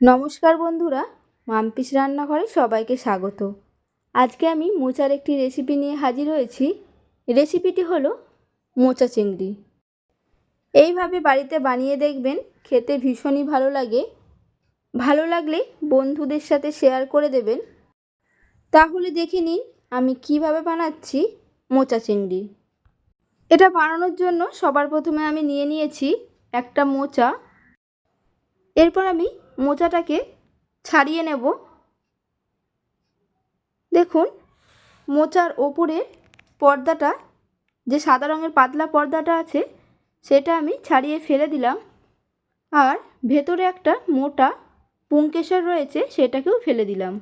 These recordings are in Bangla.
নমস্কার বন্ধুরা, মাম্পিস রান্নাঘরে সবাইকে স্বাগত। আজকে আমি মোচার একটি রেসিপি নিয়ে হাজির হয়েছি। রেসিপিটি হলো মোচা চিংড়ি। এইভাবে বাড়িতে বানিয়ে দেখবেন খেতে ভীষণই ভালো লাগে। ভালো লাগলে বন্ধুদের সাথে শেয়ার করে দেবেন। তাহলে দেখে নিন আমি কীভাবে বানাচ্ছি মোচা চিংড়ি। এটা বানানোর জন্য সবার প্রথমে আমি নিয়ে নিয়েছি একটা মোচা। এরপর আমি মোচাটাকে ছাড়িয়ে নেব। দেখুন, মোচার ওপরের পর্দাটা, যে সাদা রঙের পাতলা পর্দাটা আছে, সেটা আমি ছাড়িয়ে ফেলে দিলাম। আর ভেতরে একটা মোটা পুংকেশর রয়েছে, সেটাকেও ফেলে দিলাম।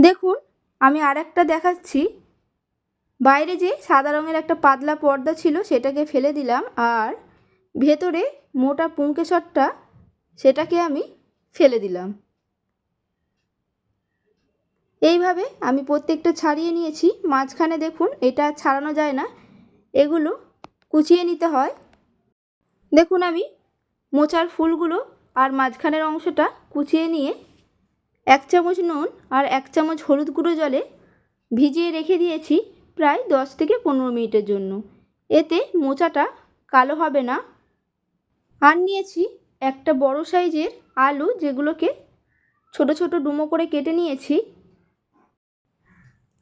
দেখুন, আমি আর একটা দেখাচ্ছি। বাইরে যে সাদা রঙের একটা পাতলা পর্দা ছিল, সেটাকে ফেলে দিলাম। আর ভেতরে মোটা পুংকেশরটা, সেটাকে আমি ফেলে দিলাম। এইভাবে আমি প্রত্যেকটা ছাড়িয়ে নিয়েছি। মাঝখানে দেখুন, এটা ছাড়ানো যায় না। এগুলো কুচিয়ে নিতে হয়। দেখুন আমি মোচার ফুলগুলো আর মাঝখানের অংশটা কুচিয়ে নিয়ে এক চামচ নুন আর এক চামচ হলুদ গুঁড়ো জলে ভিজিয়ে রেখে দিয়েছি প্রায় দশ থেকে পনেরো মিনিটের জন্য। এতে মোচাটা কালো হবে না। আর নিয়েছি একটা বড় সাইজের আলু যেগুলোকে ছোট ছোট ডুমো করে কেটে নিয়েছি।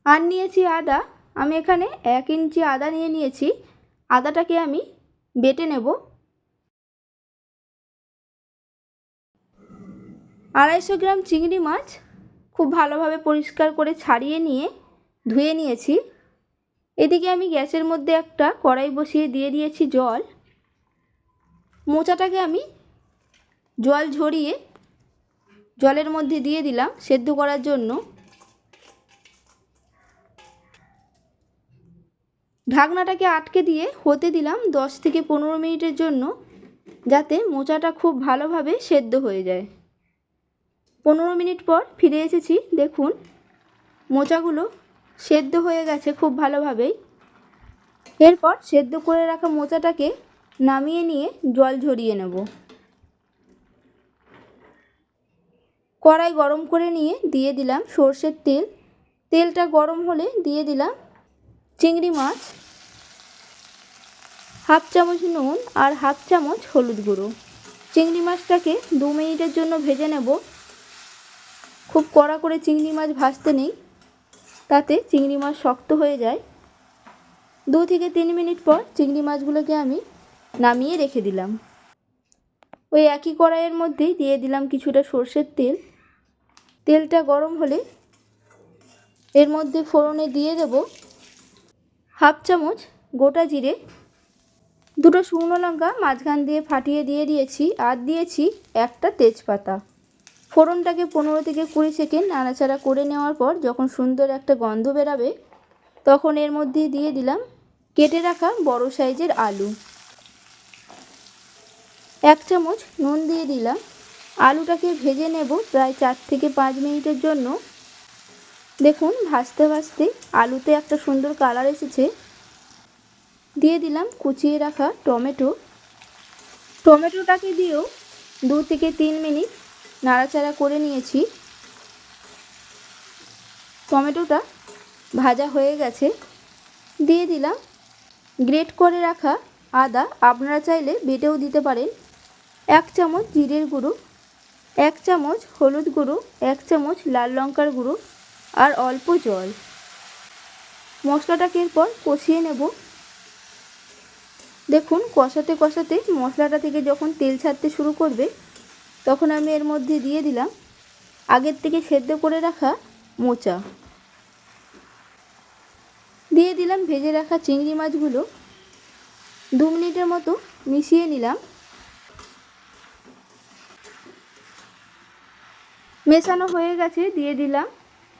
আর নিয়েছি আদা। আমি এখানে এক ইঞ্চি আদা নিয়ে নিয়েছি। আদাটাকে আমি বেটে নেব। আড়াইশো গ্রাম চিংড়ি মাছ খুব ভালোভাবে পরিষ্কার করে ছাড়িয়ে নিয়ে ধুয়ে নিয়েছি। এদিকে আমি গ্যাসের মধ্যে একটা কড়াই বসিয়ে দিয়ে দিয়েছি জল। মোচাটাকে আমি জল ঝরিয়ে জলের মধ্যে দিয়ে দিলাম সেদ্ধ করার জন্য। ঢাকনাটাকে আটকে দিয়ে হতে দিলাম দশ থেকে পনেরো মিনিটের জন্য যাতে মোচাটা খুব ভালোভাবে সেদ্ধ হয়ে যায়। পনেরো মিনিট পর ফিরে এসেছি, দেখুন মোচাগুলো সেদ্ধ হয়ে গেছে খুব ভালোভাবেই। এরপর সেদ্ধ করে রাখা মোচাটাকে নামিয়ে নিয়ে জল ঝরিয়ে নেব। কড়াই গরম করে নিয়ে দিয়ে দিলাম সর্ষের তেল। তেলটা গরম হলে দিয়ে দিলাম চিংড়ি মাছ, হাফ চামচ নুন আর হাফ চামচ হলুদ গুঁড়ো। চিংড়ি মাছটাকে দু মিনিটের জন্য ভেজে নেব। খুব কড়া করে চিংড়ি মাছ ভাজতে নেই, তাতে চিংড়ি মাছ শক্ত হয়ে যায়। দু থেকে তিন মিনিট পর চিংড়ি মাছগুলোকে আমি নামিয়ে রেখে দিলাম। ওই একই কড়াইয়ের মধ্যেই দিয়ে দিলাম কিছুটা সর্ষের তেল। তেলটা গরম হলে এর মধ্যে ফোড়নে দিয়ে দেব হাফ চামচ গোটা জিরে, দুটো শুকনো লঙ্কা মাঝখান দিয়ে ফাটিয়ে দিয়ে দিয়েছি আর দিয়েছি একটা তেজপাতা। ফোড়নটাকে পনেরো থেকে কুড়ি সেকেন্ড নাড়াচাড়া করে নেওয়ার পর যখন সুন্দর একটা গন্ধ বেরাবে, তখন এর মধ্যে দিয়ে দিলাম কেটে রাখা বড় সাইজের আলু। এক চামচ নুন দিয়ে দিলাম। আলুটাকে ভেজে নেব প্রায় চার থেকে পাঁচ মিনিটের জন্য। দেখুন, ভাজতে ভাজতে আলুতে একটা সুন্দর কালার এসেছে। দিয়ে দিলাম কুচিয়ে রাখা টমেটো। টমেটোটাকে দিয়েও দু থেকে তিন মিনিট নাড়াচাড়া করে নিয়েছি। টমেটোটা ভাজা হয়ে গেছে। দিয়ে দিলাম গ্রেট করে রাখা আদা। আপনারা চাইলে বেটেও দিতে পারেন। এক চামচ জিরের গুঁড়ো। এক চামচ হলুদ গুঁড়ো, এক চামচ লাল লঙ্কার গুঁড়ো আর অল্প জল। মশলাটাকে এরপর কষিয়ে নেব। দেখুন, কষাতে কষাতে মশলাটা থেকে যখন তেল ছাড়তে শুরু করবে, তখন আমি এর মধ্যে দিয়ে দিলাম আগের থেকে সেদ্ধ করে রাখা মোচা। দিয়ে দিলাম ভেজে রাখা চিংড়ি মাছগুলো। দু মিনিটের মতো মিশিয়ে নিলাম। মেশানো হয়ে গেছে, দিয়ে দিলাম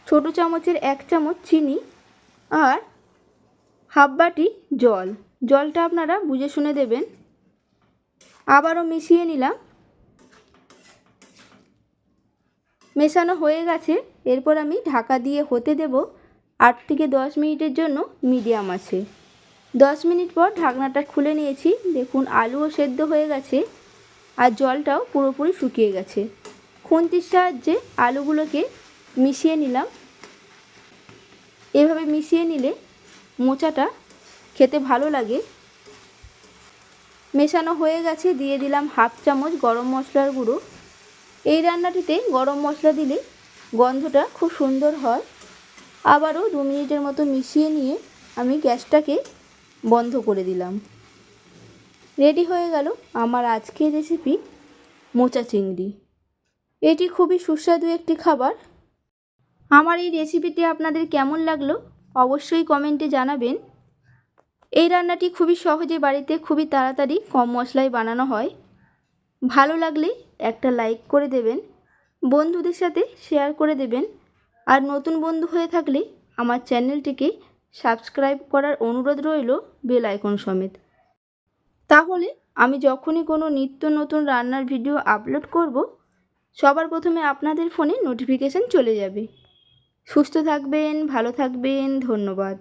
ছোটো চামচের এক চামচ চিনি আর হাফ বাটি জল। জলটা আপনারা বুঝে শুনে দেবেন। আবারও মিশিয়ে নিলাম। মেশানো হয়ে গেছে। এরপর আমি ঢাকা দিয়ে হতে দেব আট থেকে দশ মিনিটের জন্য মিডিয়াম আছে। দশ মিনিট পর ঢাকনাটা খুলে নিয়েছি। দেখুন, আলুও সেদ্ধ হয়ে গেছে আর জলটাও পুরোপুরি শুকিয়ে গেছে। খুন্তির সাহায্যে আলুগুলোকে মিশিয়ে নিলাম। এভাবে মিশিয়ে নিলে মোচাটা খেতে ভালো লাগে। মেশানো হয়ে গেছে, দিয়ে দিলাম হাফ চামচ গরম মশলার গুঁড়ো। এই রান্নাটিতে গরম মশলা দিলে গন্ধটা খুব সুন্দর হয়। আবারও দু মিনিটের মতো মিশিয়ে নিয়ে আমি গ্যাসটাকে বন্ধ করে দিলাম। রেডি হয়ে গেল আমার আজকের রেসিপি মোচা চিংড়ি। এটি খুবই সুস্বাদু একটি খাবার। আমার এই রেসিপিটি আপনাদের কেমন লাগল অবশ্যই কমেন্টে জানাবেন। এই রান্নাটি খুবই সহজে বাড়িতে খুবই তাড়াতাড়ি কম মশলায় বানানো হয়। ভালো লাগলে একটা লাইক করে দেবেন, বন্ধুদের সাথে শেয়ার করে দেবেন, আর নতুন বন্ধু হয়ে থাকলে আমার চ্যানেলটিকে সাবস্ক্রাইব করার অনুরোধ রইল বেল আইকন সমেত। তাহলে আমি যখনই কোনো নিত্য নতুন রান্নার ভিডিও আপলোড করব সবার প্রথমে আপনাদের ফোনে নোটিফিকেশান চলে যাবে। সুস্থ থাকবেন ভালো থাকবেন ধন্যবাদ।